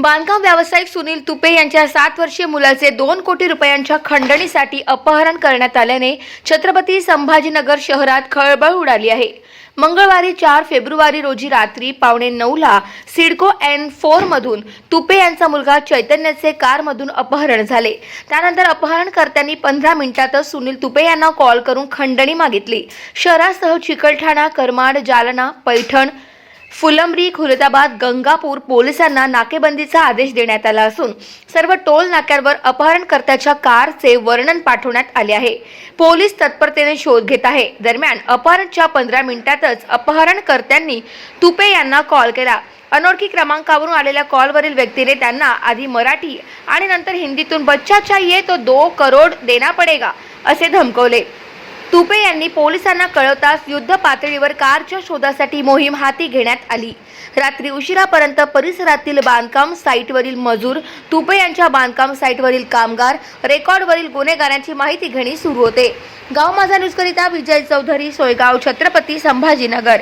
बांधकाम व्यावसायिक सुनील तुपे यांच्या सात वर्षीय मुलाचे दोन कोटी रुपयांच्या खंडणीसाठी अपहरण करण्यात आल्याने छत्रपती संभाजीनगर शहरात खळबळ उडाली आहे. मंगळवारी चार फेब्रुवारी रोजी रात्री पावणे नऊला सिडको एन फोर मधून तुपे यांचा मुलगा चैतन्याचे कारमधून अपहरण झाले. त्यानंतर अपहरणकर्त्यांनी पंधरा मिनिटातच सुनील तुपे यांना कॉल करून खंडणी मागितली. शहरासह चिकलठाणा करमाड जालना पैठण फुलंब्री खुलताबाद गंगापूर पोलिसांना नाकेबंदीचा आदेश देण्यात आला असून सर्व टोल नाक्यांवर अपहरणकर्त्याच्या कारचे वर्णन पाठवण्यात आले आहे. पोलीस तत्परतेने शोध घेत आहे. दरम्यान अपहरणच्या पंधरा मिनिटातच अपहरणकर्त्यांनी तुपे यांना कॉल केला. अनोळखी क्रमांकावरून आलेल्या कॉलवरील व्यक्तीने त्यांना आधी मराठी आणि नंतर हिंदीतून बच्चा ये तो दो करोड देना पडेगा असे धमकवले. तुपे यांनी पोलिसांना कळवताच युद्ध पातळीवर कारच्या शोधासाठी मोहीम हाती घेण्यात आली. रात्री उशिरापर्यंत परिसरातील बांधकाम साईटवरील मजूर तुपे यांच्या बांधकाम साईटवरील कामगार रेकॉर्डवरील गुन्हेगारांची माहिती घेणे सुरू होते. गाव माझा न्यूजकरिता विजय चौधरी सोयगाव छत्रपती संभाजीनगर.